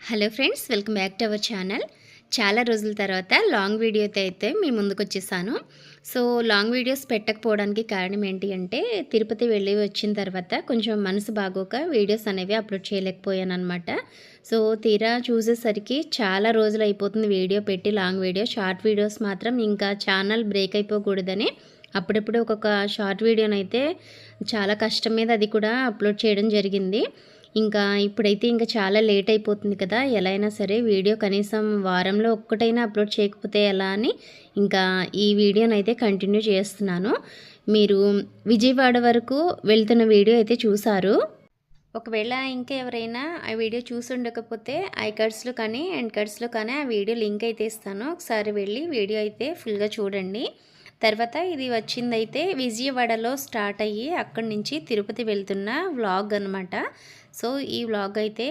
Hello friends welcome back to our channel. చాలా రోజుల తర్వాత లాంగ్ వీడియోతో అయితే మీ ముందుకు వచ్చేసాను. సో లాంగ్ వీడియోస్ పెట్టకపోవడానికి కారణం ఏంటి అంటే తిరుపతి వెళ్ళి వచ్చిన తర్వాత కొంచెం మనసు బాగోక వీడియోస్ అనేవి అప్లోడ్ చేయలేకపోయాను అనమాట సో తీరా చూసేసరికి చాలా రోజులు అయిపోతుంది వీడియో పెట్టి లాంగ్ వీడియో షార్ట్ వీడియోస్ మాత్రం ఇంకా ఛానల్ బ్రేక్ అయిపోకూడదని. అప్పుడప్పుడు ఒక్కొక్క షార్ట్ వీడియోనైతే చాలా కష్టం మీద అది కూడా అప్లోడ్ చేయడం జరిగింది. ఇంకా ఇప్పుడైతే ఇంకా చాలా లేట్ అయిపోతుంది కదా ఎలా అయినా సరే వీడియో కనీసం వారంలో ఒక్కటైనా అప్లోడ్ చేయకపోతే ఎలా అని ఇంకా ఈ వీడియోని అయితే కంటిన్యూ చేస్తున్నాను. మీరు విజయవాడ వరకు వెళ్తున్న వీడియో అయితే చూసారు. ఒకవేళ ఇంకా ఎవరైనా ఆ వీడియో చూసి ఉండకపోతే ఐ కార్డ్స్లో కానీ ఎండ్ కార్డ్స్లో కానీ ఆ వీడియో లింక్ అయితే ఇస్తాను. ఒకసారి వెళ్ళి వీడియో అయితే ఫుల్గా చూడండి. తర్వాత ఇది వచ్చిందైతే విజయవాడలో స్టార్ట్ అయ్యి అక్కడి నుంచి తిరుపతి వెళ్తున్న వ్లాగ్ అనమాట సో ఈ వ్లాగ్ అయితే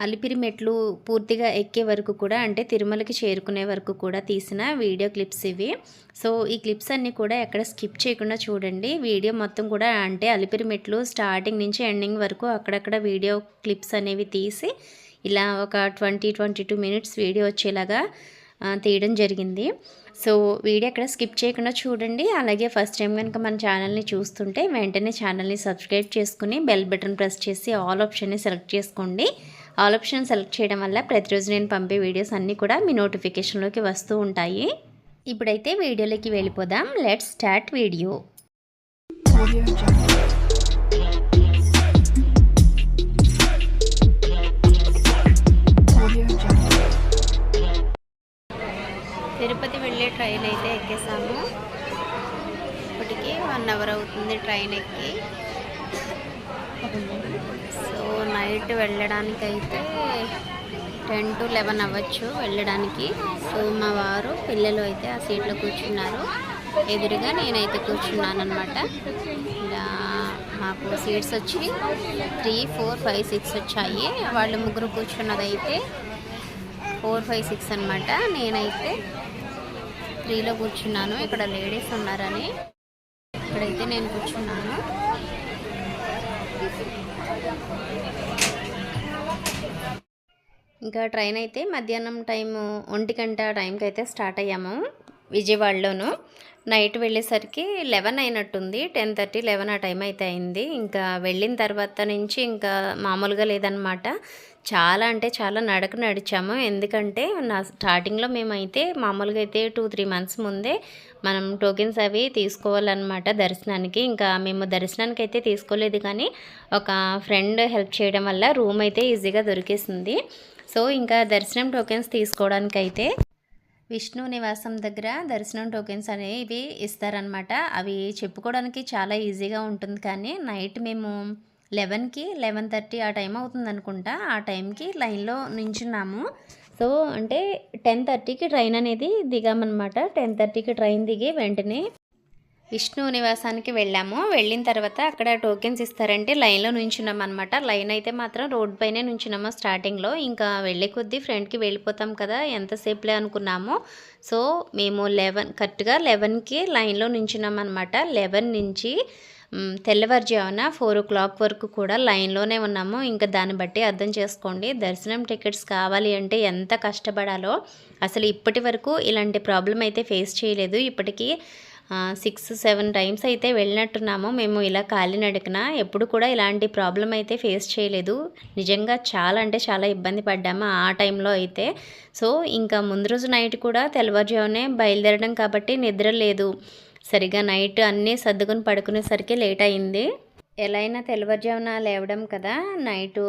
అలిపిరి మెట్లు పూర్తిగా ఎక్కే వరకు కూడా అంటే తిరుమలకి చేరుకునే వరకు కూడా తీసిన వీడియో క్లిప్స్ ఇవి. సో ఈ క్లిప్స్ అన్నీ కూడా ఎక్కడ స్కిప్ చేయకుండా చూడండి. వీడియో మొత్తం కూడా అంటే అలిపిరి మెట్లు స్టార్టింగ్ నుంచి ఎండింగ్ వరకు అక్కడక్కడ వీడియో క్లిప్స్ అనేవి తీసి ఇలా ఒక twenty twenty two minutes video వచ్చేలాగా తీయడం జరిగింది. సో వీడియో ఎక్కడ స్కిప్ చేయకుండా చూడండి. అలాగే ఫస్ట్ టైం కనుక మన ఛానల్ని చూస్తుంటే వెంటనే ఛానల్ని సబ్స్క్రైబ్ చేసుకుని బెల్ బటన్ ప్రెస్ చేసి ఆల్ ఆప్షన్ని సెలెక్ట్ చేసుకోండి. ఆల్ ఆప్షన్ సెలెక్ట్ చేయడం వల్ల ప్రతిరోజు నేను పంపే వీడియోస్ అన్నీ కూడా మీ నోటిఫికేషన్లోకి వస్తూ ఉంటాయి. ఇప్పుడైతే వీడియోలోకి వెళ్ళిపోదాం. Let start video. వెళ్ళే ట్రైన్ అయితే ఎక్కేసాము. ఇప్పటికి వన్ అవర్ అవుతుంది ట్రైన్ ఎక్కి. సో నైట్ వెళ్ళడానికి అయితే టెన్ టు లెవెన్ అవ్వచ్చు వెళ్ళడానికి. సో మా వారు పిల్లలు అయితే ఆ సీట్లో కూర్చున్నారు. ఎదురుగా నేనైతే కూర్చున్నాను అనమాట ఇలా మాకు సీట్స్ వచ్చి త్రీ ఫోర్ ఫైవ్ సిక్స్ వచ్చాయి. వాళ్ళు ముగ్గురు కూర్చున్నదైతే ఫోర్ ఫైవ్ సిక్స్ అనమాట నేనైతే త్రీలో కూర్చున్నాను. ఇక్కడ లేడీస్ ఉన్నారని. ఇక్కడైతే నేను కూర్చున్నాను. ఇంకా ట్రైన్ అయితే మధ్యాహ్నం టైము ఒంటి గంట టైంకి అయితే స్టార్ట్ అయ్యాము విజయవాడలోను. నైట్ వెళ్ళేసరికి లెవెన్ అయినట్టుంది. టెన్ థర్టీ లెవెన్ ఆ టైం అయితే అయింది. ఇంకా వెళ్ళిన తర్వాత నుంచి ఇంకా మామూలుగా లేదనమాట చాలా అంటే చాలా నడక నడిచాము. ఎందుకంటే నా స్టార్టింగ్లో మేమైతే మామూలుగా అయితే టూ త్రీ మంత్స్ ముందే మనం టోకెన్స్ అవి తీసుకోవాలన్నమాట దర్శనానికి. ఇంకా మేము దర్శనానికి అయితే తీసుకోలేదు కానీ ఒక ఫ్రెండ్ హెల్ప్ చేయడం వల్ల రూమ్ అయితే ఈజీగా దొరికేసింది. సో ఇంకా దర్శనం టోకెన్స్ తీసుకోవడానికి అయితే విష్ణు నివాసం దగ్గర దర్శనం టోకెన్స్ అనేవి ఇస్తారనమాట అవి చెప్పుకోవడానికి చాలా ఈజీగా ఉంటుంది కానీ నైట్ మేము లెవెన్కి లెవెన్ థర్టీ ఆ టైం అవుతుంది అనుకుంటా ఆ టైంకి లైన్లో నించున్నాము. సో అంటే టెన్ థర్టీకి ట్రైన్ అనేది దిగామన్నమాట. టెన్ థర్టీకి ట్రైన్ దిగి వెంటనే విష్ణు నివాసానికి వెళ్ళాము. వెళ్ళిన తర్వాత అక్కడ టోకెన్స్ ఇస్తారంటే లైన్లో నుంచున్నాం అనమాట లైన్ అయితే మాత్రం రోడ్ పైనే నుంచున్నాము స్టార్టింగ్లో. ఇంకా వెళ్ళే కొద్దీ ఫ్రెండ్కి వెళ్ళిపోతాం కదా ఎంతసేపులే అనుకున్నాము. సో మేము లెవెన్ కరెక్ట్గా లెవెన్కి లైన్లో నుంచున్నాం అనమాట లెవెన్ నుంచి తెల్లవారుజామున ఫోర్ ఓ క్లాక్ వరకు కూడా లైన్లోనే ఉన్నాము. ఇంకా దాన్ని బట్టి అర్థం చేసుకోండి. దర్శనం టికెట్స్ కావాలి అంటే ఎంత కష్టపడాలో అసలు ఇప్పటి వరకు ఇలాంటి ప్రాబ్లం అయితే ఫేస్ చేయలేదు. ఇప్పటికీ సిక్స్ సెవెన్ టైమ్స్ అయితే వెళ్ళినట్టున్నాము. మేము ఇలా కాలినడకన ఎప్పుడు కూడా ఇలాంటి ప్రాబ్లం అయితే ఫేస్ చేయలేదు. నిజంగా చాలా అంటే చాలా ఇబ్బంది పడ్డాము ఆ టైంలో అయితే. సో ఇంకా ముందు రోజు నైట్ కూడా తెల్లవారుజామునే బయలుదేరడం కాబట్టి నిద్ర లేదు. సరిగా నైట్ అన్నీ సర్దుకొని పడుకునేసరికి లేట్ అయింది. ఎలా అయినా తెల్లవారుజామున లేవడం కదా నైటు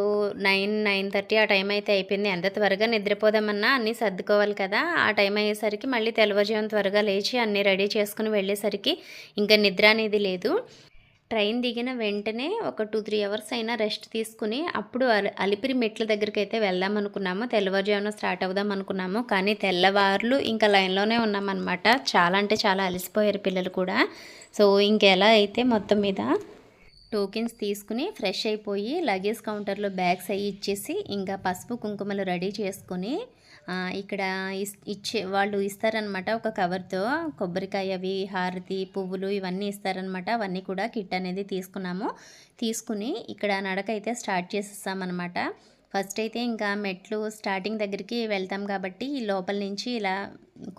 నైన్ నైన్ థర్టీ ఆ టైం అయితే అయిపోయింది. ఎంత త్వరగా నిద్రపోదామన్నా అన్నీ సర్దుకోవాలి కదా. ఆ టైం అయ్యేసరికి మళ్ళీ తెల్లవారుజామున త్వరగా లేచి అన్నీ రెడీ చేసుకుని వెళ్ళేసరికి ఇంకా నిద్ర అనేది లేదు. ట్రైన్ దిగిన వెంటనే ఒక టూ త్రీ అవర్స్ అయినా రెస్ట్ తీసుకుని అప్పుడు అలిపిరి మెట్ల దగ్గరికి అయితే వెళ్దాం అనుకున్నాము తెల్లవారుజామున స్టార్ట్ అవుదాం అనుకున్నాము కానీ తెల్లవారులు ఇంకా లైన్లోనే ఉన్నామన్నమాట. చాలా అంటే చాలా అలసిపోయారు పిల్లలు కూడా. సో ఇంకెలా అయితే మొత్తం మీద టోకెన్స్ తీసుకుని ఫ్రెష్ అయిపోయి లగేజ్ కౌంటర్లో బ్యాగ్స్ అవి ఇచ్చేసి ఇంకా పసుపు కుంకుమలు రెడీ చేసుకొని ఇక్కడ ఇచ్చే వాళ్ళు ఇస్తారనమాట ఒక కవర్తో. కొబ్బరికాయ అవి హారతి పువ్వులు ఇవన్నీ ఇస్తారనమాట అవన్నీ కూడా కిట్ అనేది తీసుకున్నాము. తీసుకుని ఇక్కడ నడక అయితే స్టార్ట్ చేసేసామన్నమాట. ఫస్ట్ అయితే ఇంకా మెట్లు స్టార్టింగ్ దగ్గరికి వెళ్తాం కాబట్టి ఈ లోపల నుంచి ఇలా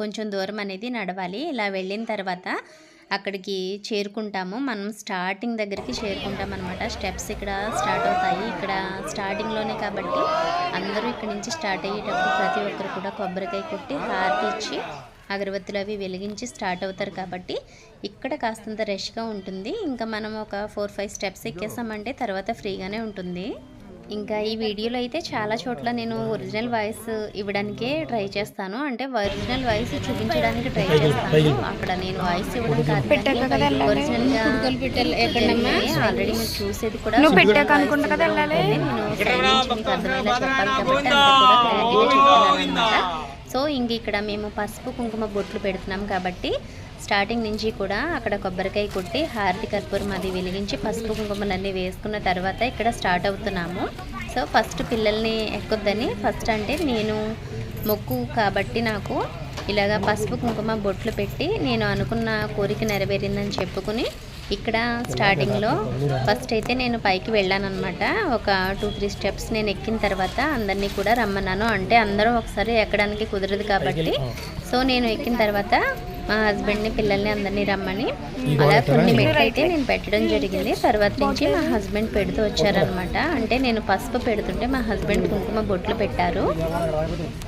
కొంచెం దూరం అనేది నడవాలి. ఇలా వెళ్ళిన తర్వాత అక్కడికి చేరుకుంటాము. మనం స్టార్టింగ్ దగ్గరికి చేరుకుంటాం అనమాట స్టెప్స్ ఇక్కడ స్టార్ట్ అవుతాయి. ఇక్కడ స్టార్టింగ్లోనే కాబట్టి అందరూ ఇక్కడ నుంచి స్టార్ట్ అయ్యేటప్పుడు ప్రతి ఒక్కరు కూడా కొబ్బరికాయ కొట్టి హారతి ఇచ్చి అగరబత్తులు అవి వెలిగించి స్టార్ట్ అవుతారు కాబట్టి ఇక్కడ కాస్తంత రష్గా ఉంటుంది. ఇంకా మనం ఒక ఫోర్ ఫైవ్ స్టెప్స్ ఎక్కేసామంటే తర్వాత ఫ్రీగానే ఉంటుంది. ఇంకా ఈ వీడియోలో అయితే చాలా చోట్ల నేను ఒరిజినల్ వాయిస్ ఇవ్వడానికే ట్రై చేస్తాను. అంటే ఒరిజినల్ వాయిస్ చూపించడానికి ట్రై చేస్తాను. అక్కడ నేను వాయిస్ ఇవ్వడం కాదు ఒరిజినల్ ఆల్రెడీ మీరు చూసేది కూడా నువ్వు పెట్టాక అనుకుంటా కదా ఉంటుంది. నేను సో ఇంక ఇక్కడ మేము పసుపు కుంకుమ బొట్లు పెడుతున్నాం కాబట్టి స్టార్టింగ్ నుంచి కూడా అక్కడ కొబ్బరికాయ కొట్టి హారతి కర్పూరం అది వెలిగించి పసుపు కుంకుమలన్నీ వేసుకున్న తర్వాత ఇక్కడ స్టార్ట్ అవుతున్నాము. సో ఫస్ట్ పిల్లల్ని ఎక్కొద్దని ఫస్ట్ అంటే నేను మొక్కు కాబట్టి నాకు ఇలాగా పసుపు కుంకుమ బొట్లు పెట్టి నేను అనుకున్న కోరిక నెరవేరిందని చెప్పుకుని ఇక్కడ స్టార్టింగ్లో ఫస్ట్ అయితే నేను పైకి వెళ్ళాను అనమాట ఒక టూ త్రీ స్టెప్స్ నేను ఎక్కిన తర్వాత అందరినీ కూడా రమ్మన్నాను. అంటే అందరూ ఒకసారి ఎక్కడానికి కుదరదు కాబట్టి. సో నేను ఎక్కిన తర్వాత మా హస్బెండ్ని పిల్లల్ని అందరినీ రమ్మని. అలా కొన్ని మెట్లు అయితే నేను పెట్టడం జరిగింది. తర్వాత నుంచి మా హస్బెండ్ పెడుతూ వచ్చారనమాట అంటే నేను పసుపు పెడుతుంటే మా హస్బెండ్ కుంకుమ బొట్లు పెట్టారు.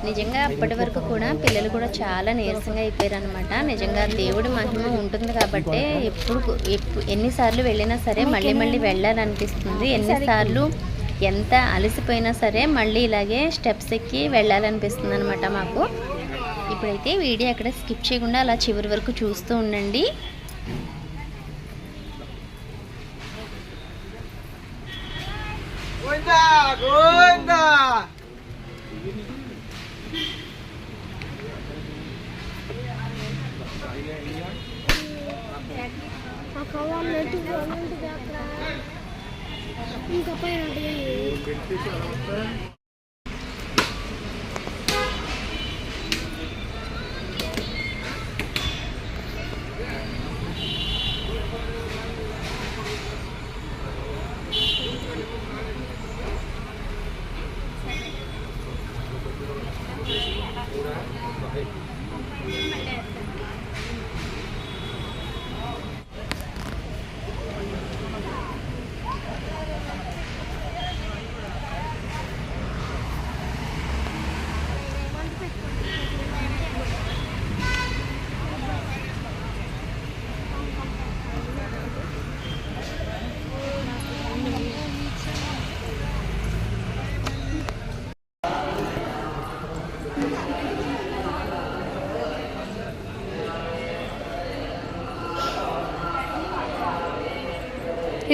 నిజంగా అప్పటి వరకు కూడా పిల్లలు కూడా చాలా నీరసంగా అయిపోయారు అనమాట నిజంగా దేవుడి మహిమ ఉంటుంది కాబట్టి ఎప్పుడు ఎప్పు- ఎన్నిసార్లు వెళ్ళినా సరే మళ్ళీ మళ్ళీ వెళ్ళాలనిపిస్తుంది. ఎన్నిసార్లు ఎంత అలసిపోయినా సరే మళ్ళీ ఇలాగే స్టెప్స్ ఎక్కి వెళ్ళాలనిపిస్తుంది అనమాట మాకు. ఇప్పుడైతే వీడియో అక్కడ స్కిప్ చేయకుండా అలా చివరి వరకు చూస్తూ ఉండండి. ఇంకా పైన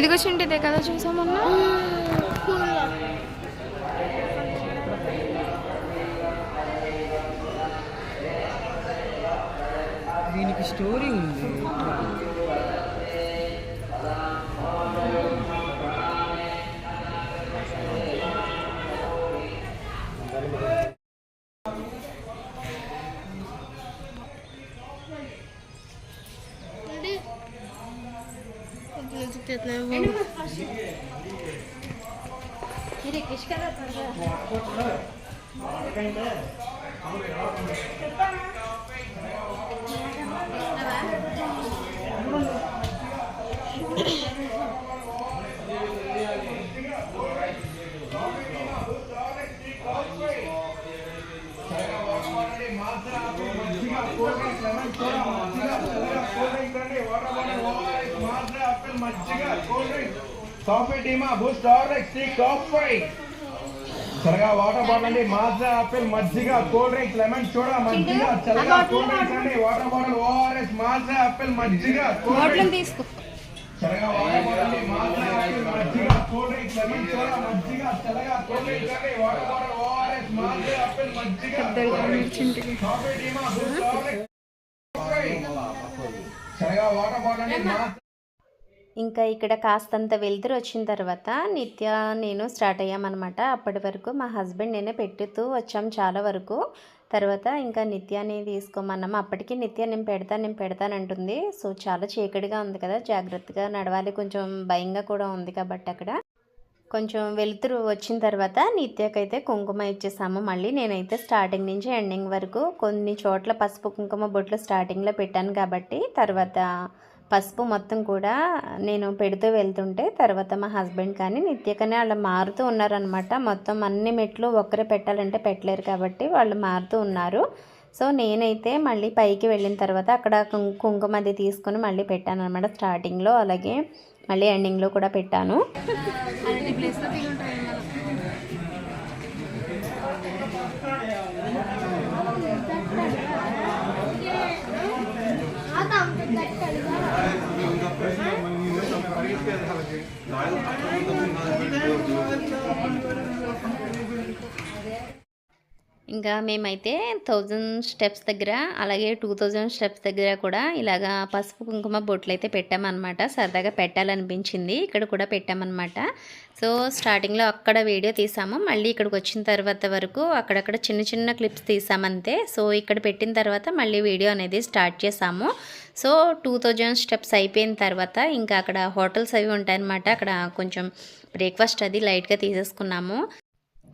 ఇదిగో చింటిదే కదా చూసామన్నా దీనికి స్టోరీ इतना है वो मेरे किसका पड़ रहा है ఉంది కాఫీ టీమా బూస్ట్ హార్లిక్స్ టీ కాఫీ త్వరగా వాటర్ బాటిల్ అండి. మాజా ఆపిల్ మజ్జిగ కూల్ డ్రింక్ లెమన్ చూడా మజ్జిగ చల్లగా కూల్ డ్రింక్స్ అండి. Water bottle ORS Maaza apple మజ్జిగ కూల్ డ్రింక్ తీసుకో. త్వరగా వాటర్ బాటిల్ అండి. మాజా ఆపిల్ మజ్జిగ కూల్ డ్రింక్ లెమన్ చూడా మజ్జిగ చల్లగా కూల్ డ్రింక్స్ అండి. Water bottle ORS Maaza apple మజ్జిగ కూల్ డ్రింక్ కాఫీ టీమా బూస్ట్ హార్లిక్స్ కాఫీ. త్వరగా వాటర్ బాటిల్ అండి. మాజా ఇంకా ఇక్కడ కాస్తంత వెలుతురు వచ్చిన తర్వాత నిత్య నేను స్టార్ట్ అయ్యామన్నమాట. అప్పటి వరకు మా హస్బెండ్ నేనే పెట్టుతూ వచ్చాం చాలా వరకు. తర్వాత ఇంకా నిత్యాన్ని తీసుకోమన్నాము అప్పటికి నిత్య నేను పెడతాను నేను పెడతానంటుంది సో చాలా చీకటిగా ఉంది కదా. జాగ్రత్తగా నడవాలి. కొంచెం భయంగా కూడా ఉంది కాబట్టి అక్కడ. కొంచెం వెలుతురు వచ్చిన తర్వాత నిత్యకైతే కుంకుమ ఇచ్చేసాము. మళ్ళీ నేనైతే స్టార్టింగ్ నుంచి ఎండింగ్ వరకు కొన్ని చోట్ల పసుపు కుంకుమ బొట్లు స్టార్టింగ్లో పెట్టాను కాబట్టి తర్వాత పసుపు మొత్తం కూడా నేను పెడుతూ వెళ్తుంటే తర్వాత మా హస్బెండ్ కానీ నిత్యకనే వాళ్ళు మారుతూ ఉన్నారనమాట మొత్తం అన్ని మెట్లు ఒక్కరే పెట్టాలంటే పెట్టలేరు కాబట్టి వాళ్ళు మారుతూ ఉన్నారు. సో నేనైతే మళ్ళీ పైకి వెళ్ళిన తర్వాత అక్కడ కుంకుమ అది తీసుకొని మళ్ళీ పెట్టాను అనమాట స్టార్టింగ్లో. అలాగే మళ్ళీ ఎండింగ్లో కూడా పెట్టాను అలాంటి ప్లేస్లో ఫీల్ ఉంటాయి ఇంకా మేమైతే థౌజండ్ స్టెప్స్ దగ్గర అలాగే టూ థౌజండ్ స్టెప్స్ దగ్గర కూడా ఇలాగా పసుపు కుంకుమ బొట్లు అయితే పెట్టామన్నమాట. సరదాగా పెట్టాలనిపించింది. ఇక్కడ కూడా పెట్టామన్నమాట. సో స్టార్టింగ్లో అక్కడ వీడియో తీసాము. మళ్ళీ ఇక్కడికి వచ్చిన తర్వాత వరకు అక్కడక్కడ చిన్న చిన్న క్లిప్స్ తీసామంతే. సో ఇక్కడ పెట్టిన తర్వాత మళ్ళీ వీడియో అనేది స్టార్ట్ చేసాము. సో టూ థౌజండ్ స్టెప్స్ అయిపోయిన తర్వాత ఇంకా అక్కడ హోటల్స్ అవి ఉంటాయన్నమాట. అక్కడ కొంచెం బ్రేక్ఫాస్ట్ అది లైట్గా తీసేసుకున్నాము.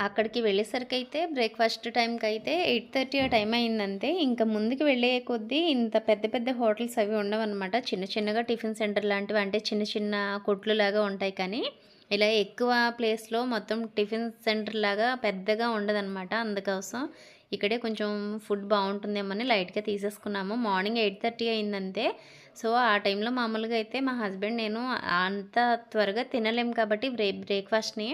అక్కడికి వెళ్ళేసరికి అయితే బ్రేక్ఫాస్ట్ టైంకి అయితే ఎయిట్ థర్టీ ఆ టైం అయిందంతే. ఇంకా ముందుకు వెళ్ళే కొద్దీ ఇంత పెద్ద పెద్ద హోటల్స్ అవి ఉండవన్నమాట. చిన్న చిన్నగా టిఫిన్ సెంటర్ లాంటివి అంటే చిన్న చిన్న కొట్లు లాగా ఉంటాయి కానీ ఇలా ఎక్కువ ప్లేస్లో మొత్తం టిఫిన్ సెంటర్ లాగా పెద్దగా ఉండదన్నమాట. అందుకోసం ఇక్కడే కొంచెం ఫుడ్ బాగుంటుందేమని లైట్గా తీసేసుకున్నాము. మార్నింగ్ ఎయిట్ థర్టీ అయిందంతే. సో ఆ టైంలో మామూలుగా అయితే మా హస్బెండ్ నేను అంత త్వరగా తినలేం కాబట్టి బ్రే బ్రేక్ఫాస్ట్ని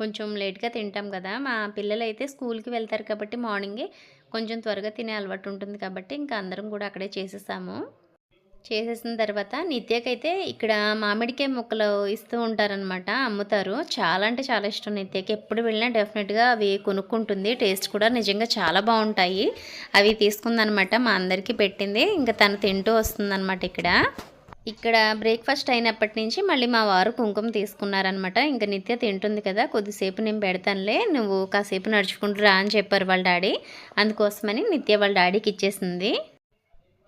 కొంచెం లేట్గా తింటాం కదా. మా పిల్లలు అయితే స్కూల్కి వెళ్తారు కాబట్టి మార్నింగే కొంచెం త్వరగా తినే అలవాటు ఉంటుంది కాబట్టి ఇంకా అందరం కూడా అక్కడే చేసేసాము. చేసేసిన తర్వాత నిత్యకైతే ఇక్కడ మామిడికాయ ముక్కలు ఇస్తూ ఉంటారనమాట అమ్ముతారు. చాలా అంటే చాలా ఇష్టం నిత్యకి. ఎప్పుడు వెళ్ళినా డెఫినెట్గా అవి కొనుక్కుంటుంది. టేస్ట్ కూడా నిజంగా చాలా బాగుంటాయి. అవి తీసుకుందనమాట మా అందరికీ పెట్టింది. ఇంకా తను తింటూ వస్తుందనమాట ఇక్కడ. ఇక్కడ బ్రేక్ఫాస్ట్ అయినప్పటి నుంచి మళ్ళీ మా వారు కుంకుమ తీసుకున్నారనమాట ఇంకా నిత్య తింటుంది కదా కొద్దిసేపు నేను పెడతానులే నువ్వు కాసేపు నడుచుకుంటూ రా అని చెప్పారు వాళ్ళ డాడీ. అందుకోసమని నిత్య వాళ్ళ డాడీకి ఇచ్చేసింది.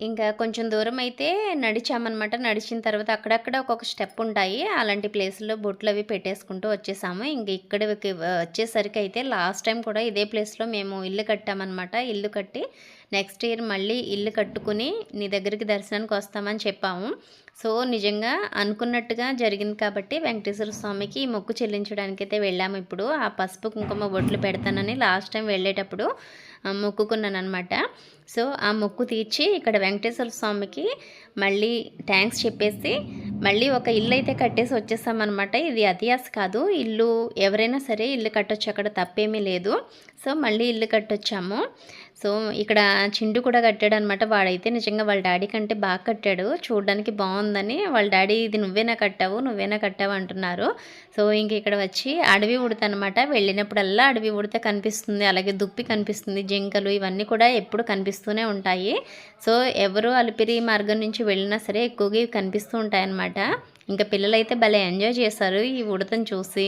ఇంకా కొంచెం దూరం అయితే నడిచామన్నమాట. నడిచిన తర్వాత అక్కడక్కడ ఒక్కొక్క స్టెప్ ఉంటాయి. అలాంటి ప్లేస్లో బొట్లు అవి పెట్టేసుకుంటూ వచ్చేసాము. ఇంక ఇక్కడ వచ్చేసరికి అయితే లాస్ట్ టైం కూడా ఇదే ప్లేస్లో మేము ఇల్లు కట్టామన్నమాట. ఇల్లు కట్టి నెక్స్ట్ ఇయర్ మళ్ళీ ఇల్లు కట్టుకుని నీ దగ్గరికి దర్శనానికి వస్తామని చెప్పాము. సో నిజంగా అనుకున్నట్టుగా జరిగింది కాబట్టి వెంకటేశ్వర స్వామికి ఈ మొక్కు చెల్లించడానికి అయితే వెళ్ళాము ఇప్పుడు. ఆ పసుపు కుంకుమ బొట్లు పెడతానని లాస్ట్ టైం వెళ్ళేటప్పుడు మొక్కుకున్నాను అనమాట సో ఆ మొక్కు తీర్చి ఇక్కడ వెంకటేశ్వర స్వామికి మళ్ళీ థ్యాంక్స్ చెప్పేసి మళ్ళీ ఒక ఇల్లు అయితే కట్టేసి వచ్చేసామన్నమాట. ఇది అతియాస్ కాదు. ఇల్లు ఎవరైనా సరే ఇల్లు కట్టొచ్చు. అక్కడ తప్పేమీ లేదు. సో మళ్ళీ ఇల్లు కట్టొచ్చాము. సో ఇక్కడ చిండు కూడా కట్టాడు అనమాట వాడైతే నిజంగా వాళ్ళ డాడీ కంటే బాగా కట్టాడు. చూడడానికి బాగుందని వాళ్ళ డాడీ ఇది నువ్వేనా కట్టావు? నువ్వేనా కట్టావు? అంటున్నారు. సో ఇంక ఇక్కడ వచ్చి అడవి ఉడత అనమాట వెళ్ళినప్పుడల్లా అడవి ఉడత కనిపిస్తుంది. అలాగే దుప్పి కనిపిస్తుంది. జింకలు ఇవన్నీ కూడా ఎప్పుడు కనిపిస్తూనే ఉంటాయి. సో ఎవరు అలిపిరి మార్గం నుంచి వెళ్ళినా సరే ఎక్కువగా కనిపిస్తూ కనిపిస్తూ ఉంటాయన్నమాట ఇంకా పిల్లలైతే భలే ఎంజాయ్ చేశారు ఈ ఉడతను చూసి.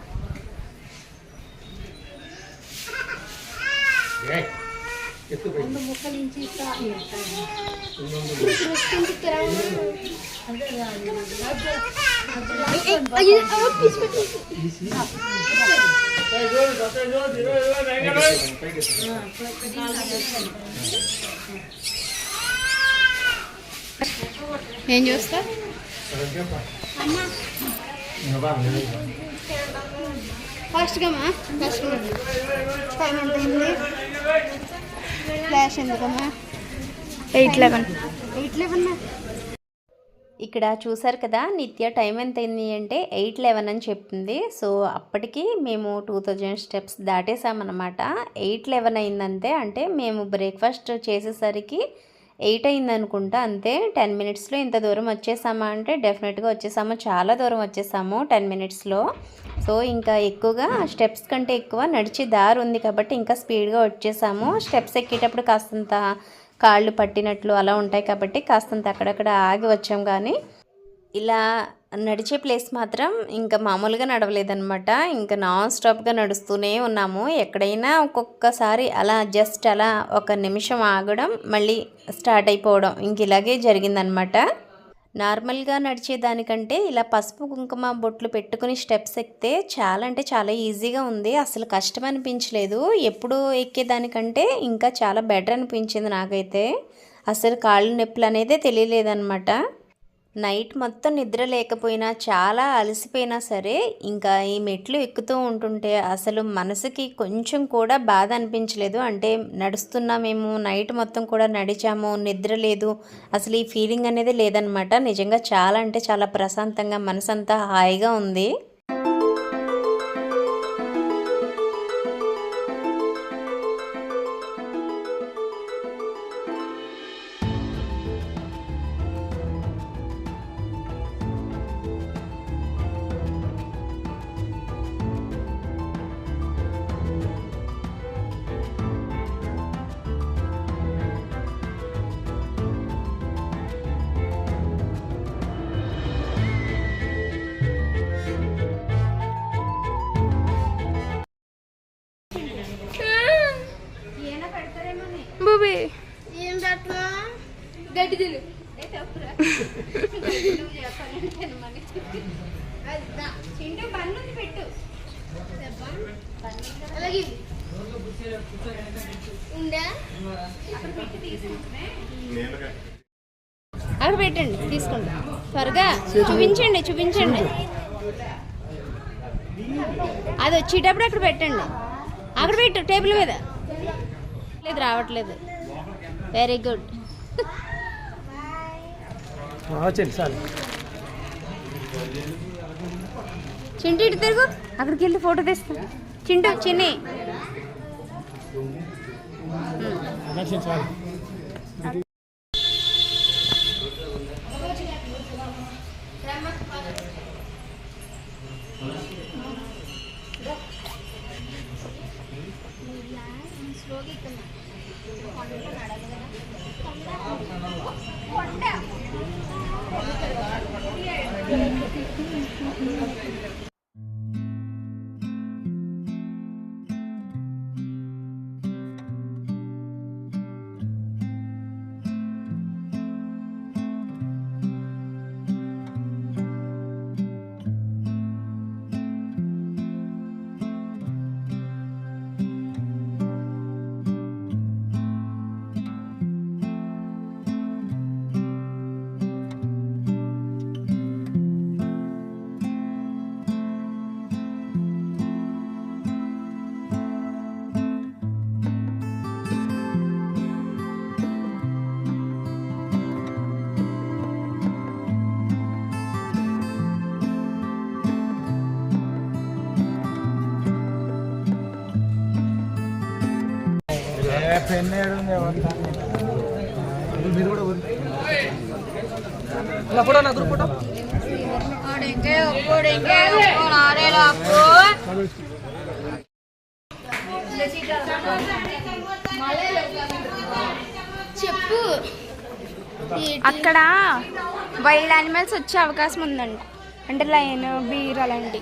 ఏం చూస్తా? ఫాస్ట్గా అమ్మా. ఫాస్ట్గా టైం ఎంత అయింది? ఫ్లాష్ ఎందుకమ్మా? ఎయిట్ లెవెన్ ఎయిట్ లెవెన్ ఇక్కడ చూసారు కదా నిత్య టైం ఎంత అయింది అంటే ఎయిట్ లెవెన్ అని చెప్తుంది సో అప్పటికి మేము టూ థౌజండ్ స్టెప్స్ దాటేసామన్నమాట ఎయిట్ లెవెన్ అయిందంతే అంటే మేము బ్రేక్ఫాస్ట్ చేసేసరికి ఎయిట్ అయింది అనుకుంటా అంతే. టెన్ మినిట్స్లో ఇంత దూరం వచ్చేసామా అంటే డెఫినెట్గా వచ్చేసాము. చాలా దూరం వచ్చేసాము టెన్ మినిట్స్లో. సో ఇంకా ఎక్కువగా స్టెప్స్ కంటే ఎక్కువ నడిచి దారి ఉంది కాబట్టి ఇంకా స్పీడ్గా వచ్చేసాము. స్టెప్స్ ఎక్కేటప్పుడు కాస్తంత కాళ్ళు పట్టినట్లు అలా ఉంటాయి కాబట్టి కాస్తంత అక్కడక్కడ ఆగి వచ్చాం కానీ ఇలా నడిచే ప్లేస్ మాత్రం ఇంకా మామూలుగా నడవలేదన్నమాట. ఇంకా నాన్ స్టాప్గా నడుస్తూనే ఉన్నాము. ఎక్కడైనా ఒక్కొక్కసారి అలా జస్ట్ అలా ఒక నిమిషం ఆగడం మళ్ళీ స్టార్ట్ అయిపోవడం ఇంక ఇలాగే జరిగిందనమాట నార్మల్గా నడిచేదానికంటే ఇలా పసుపు కుంకుమ బొట్లు పెట్టుకుని స్టెప్స్ ఎక్కితే చాలా అంటే చాలా ఈజీగా ఉంది. అసలు కష్టం అనిపించలేదు. ఎప్పుడు ఎక్కేదానికంటే ఇంకా చాలా బెటర్ అనిపించింది నాకైతే. అసలు కాళ్ళు నొప్పులు అనేదే తెలియలేదన్నమాట. నైట్ మొత్తం నిద్ర లేకపోయినా చాలా అలసిపోయినా సరే ఇంకా ఈ మెట్లు ఎక్కుతూ ఉంటుంటే అసలు మనసుకి కొంచెం కూడా బాధ అనిపించలేదు. అంటే నడుస్తున్నామేమో నైట్ మొత్తం కూడా నడిచాము నిద్ర లేదు. అసలు ఈ ఫీలింగ్ అనేది లేదనమాట. నిజంగా చాలా అంటే చాలా ప్రశాంతంగా మనసంతా హాయిగా ఉంది. అక్కడ పెట్టండి తీసుకుంటా. త్వరగా చూపించండి చూపించండి. అది వచ్చేటప్పుడు అక్కడ పెట్టండి. అక్కడ పెట్టు టేబుల్ మీద. లేదు రావట్లేదు. వెరీ గుడ్ చింటూ ఇటు తిరుగు. అక్కడికి వెళ్ళి ఫోటో తీస్తా. చింటూ చిన్ని. చెప్పు. అక్కడ వైల్డ్ యానిమల్స్ వచ్చే అవకాశం ఉందండి అంటే లయన్ బీర్ అలాంటి.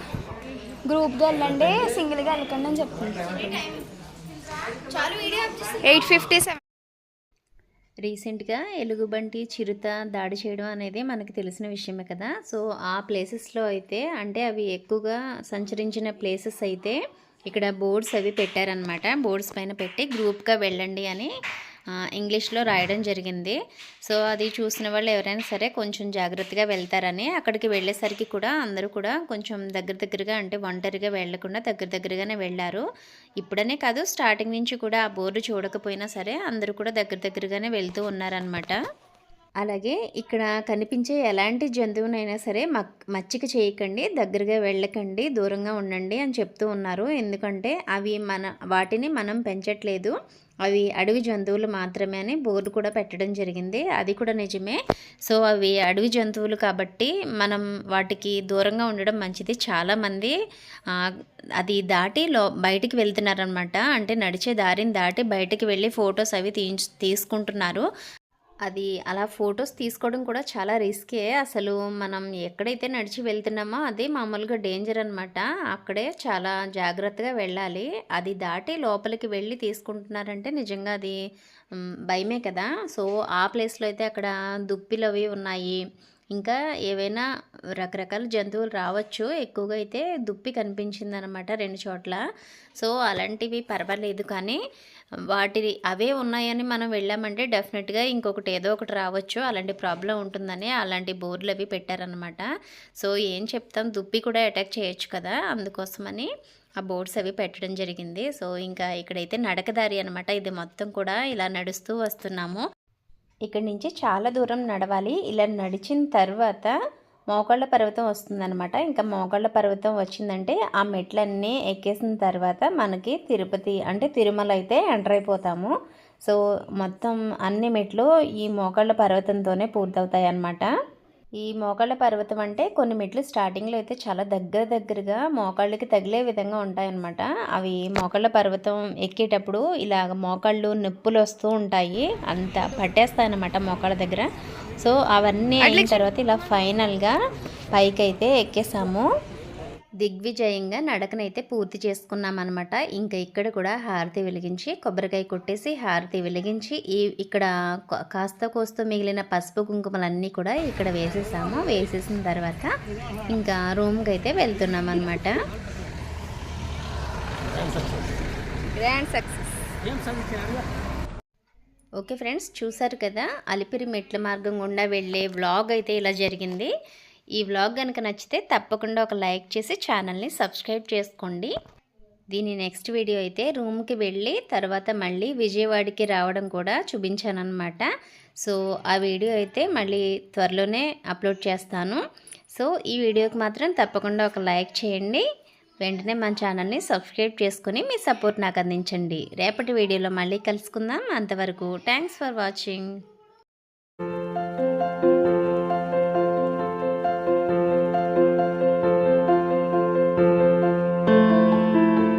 గ్రూప్గా వెళ్ళండి సింగిల్గా వెళ్ళకండి అని చెప్తుంది. Eight fifty seven. రీసెంట్గా ఎలుగుబంటి చిరుత దాడి చేయడం అనేది మనకి తెలిసిన విషయమే కదా. సో ఆ ప్లేసెస్లో అయితే అంటే అవి ఎక్కువగా సంచరించిన ప్లేసెస్ అయితే ఇక్కడ బోర్డ్స్ అవి పెట్టారనమాట బోర్డ్స్ పైన పెట్టి గ్రూప్గా వెళ్ళండి అని ఇంగ్లీష్లో రాయడం జరిగింది. సో అది చూసిన వాళ్ళు ఎవరైనా సరే కొంచెం జాగ్రత్తగా వెళ్తారని అక్కడికి వెళ్ళేసరికి కూడా అందరూ కూడా కొంచెం దగ్గర దగ్గరగా అంటే ఒంటరిగా వెళ్ళకుండా దగ్గర దగ్గరగానే వెళ్ళారు. ఇప్పుడనే కాదు స్టార్టింగ్ నుంచి కూడా ఆ బోర్డు చూడకపోయినా సరే అందరూ కూడా దగ్గర దగ్గరగానే వెళ్తూ ఉన్నారనమాట అలాగే ఇక్కడ కనిపించే ఎలాంటి జంతువునైనా సరే మక్ మచ్చిక చేయకండి దగ్గరగా వెళ్ళకండి దూరంగా ఉండండి అని చెప్తూ ఉన్నారు. ఎందుకంటే అవి మన వాటిని మనం పెంచట్లేదు. అవి అడవి జంతువులు మాత్రమే అని బోర్డు కూడా పెట్టడం జరిగింది. అది కూడా నిజమే. సో అవి అడవి జంతువులు కాబట్టి మనం వాటికి దూరంగా ఉండడం మంచిది. చాలామంది అది దాటి లో బయటికి వెళ్తున్నారనమాట. అంటే నడిచే దారిని దాటి బయటికి వెళ్ళి ఫొటోస్ అవి తీ తీసుకుంటున్నారు. అది అలా ఫొటోస్ తీసుకోవడం కూడా చాలా రిస్కే. అసలు మనం ఎక్కడైతే నడిచి వెళ్తున్నామో అది మామూలుగా డేంజర్ అనమాట అక్కడే చాలా జాగ్రత్తగా వెళ్ళాలి. అది దాటి లోపలికి వెళ్ళి తీసుకుంటున్నారంటే నిజంగా అది భయమే కదా. సో ఆ ప్లేస్లో అయితే అక్కడ దుప్పిలు అవి ఉన్నాయి. ఇంకా ఏవైనా రకరకాల జంతువులు రావచ్చు. ఎక్కువగా అయితే దుప్పి కనిపించింది అనమాట రెండు చోట్ల. సో అలాంటివి పర్వాలేదు కానీ వాటి అవే ఉన్నాయని మనం వెళ్ళామంటే డెఫినెట్గా ఇంకొకటి ఏదో ఒకటి రావచ్చు. అలాంటి ప్రాబ్లం ఉంటుందని అలాంటి బోర్లు అవి పెట్టారనమాట సో ఏం చెప్తాం? దుప్పి కూడా అటాక్ చేయొచ్చు కదా అందుకోసమని ఆ బోర్డ్స్ అవి పెట్టడం జరిగింది. సో ఇంకా ఇక్కడైతే నడకదారి అనమాట ఇది మొత్తం కూడా ఇలా నడుస్తూ వస్తున్నాము. ఇక్కడి నుంచి చాలా దూరం నడవాలి. ఇలా నడిచిన తర్వాత మోకాళ్ళ పర్వతం వస్తుందన్నమాట. ఇంకా మోకాళ్ళ పర్వతం వచ్చిందంటే ఆ మెట్లన్నీ ఎక్కేసిన తర్వాత మనకి తిరుపతి అంటే తిరుమల అయితే ఎంటర్ అయిపోతాము. సో మొత్తం అన్ని మెట్లు ఈ మోకాళ్ళ పర్వతంతోనే పూర్తవుతాయి అన్నమాట ఈ మోకాళ్ళ పర్వతం అంటే కొన్ని మెట్లు స్టార్టింగ్లో అయితే చాలా దగ్గర దగ్గరగా మోకాళ్ళకి తగిలే విధంగా ఉంటాయన్నమాట. అవి మోకాళ్ళ పర్వతం ఎక్కేటప్పుడు ఇలాగ మోకాళ్ళు నొప్పులు వస్తూ ఉంటాయి. అంత పట్టేస్తాయన్నమాట మోకాళ్ళ దగ్గర. సో అవన్నీ అయిన తర్వాత ఇలా ఫైనల్గా పైకి అయితే ఎక్కేసాము. దిగ్విజయంగా నడకనైతే పూర్తి చేసుకున్నాం అనమాట ఇంకా ఇక్కడ కూడా హారతి వెలిగించి కొబ్బరికాయ కొట్టేసి హారతి వెలిగించి ఈ ఇక్కడ కాస్త కోస్త మిగిలిన పసుపు కుంకుమలన్నీ కూడా ఇక్కడ వేసేసాము. వేసేసిన తర్వాత ఇంకా రూమ్కి అయితే వెళ్తున్నాం అనమాట గ్రాండ్ సక్సెస్ ఓకే ఫ్రెండ్స్ చూసారు కదా అలిపిరి మెట్ల మార్గం గుండా వెళ్ళే వ్లాగ్ అయితే ఇలా జరిగింది. ఈ వ్లాగ్ కనుక నచ్చితే తప్పకుండా ఒక లైక్ చేసి ఛానల్ని సబ్స్క్రైబ్ చేసుకోండి. దీని నెక్స్ట్ వీడియో అయితే రూమ్కి వెళ్ళి తర్వాత మళ్ళీ విజయవాడకి రావడం కూడా చూపించాను సో ఆ వీడియో అయితే మళ్ళీ త్వరలోనే అప్లోడ్ చేస్తాను. సో ఈ వీడియోకి మాత్రం తప్పకుండా ఒక లైక్ చేయండి. వెంటనే మన ఛానల్ని సబ్స్క్రైబ్ చేసుకుని మీ సపోర్ట్ నాకు అందించండి. రేపటి వీడియోలో మళ్ళీ కలుసుకుందాం. అంతవరకు థ్యాంక్స్ ఫర్ వాచింగ్.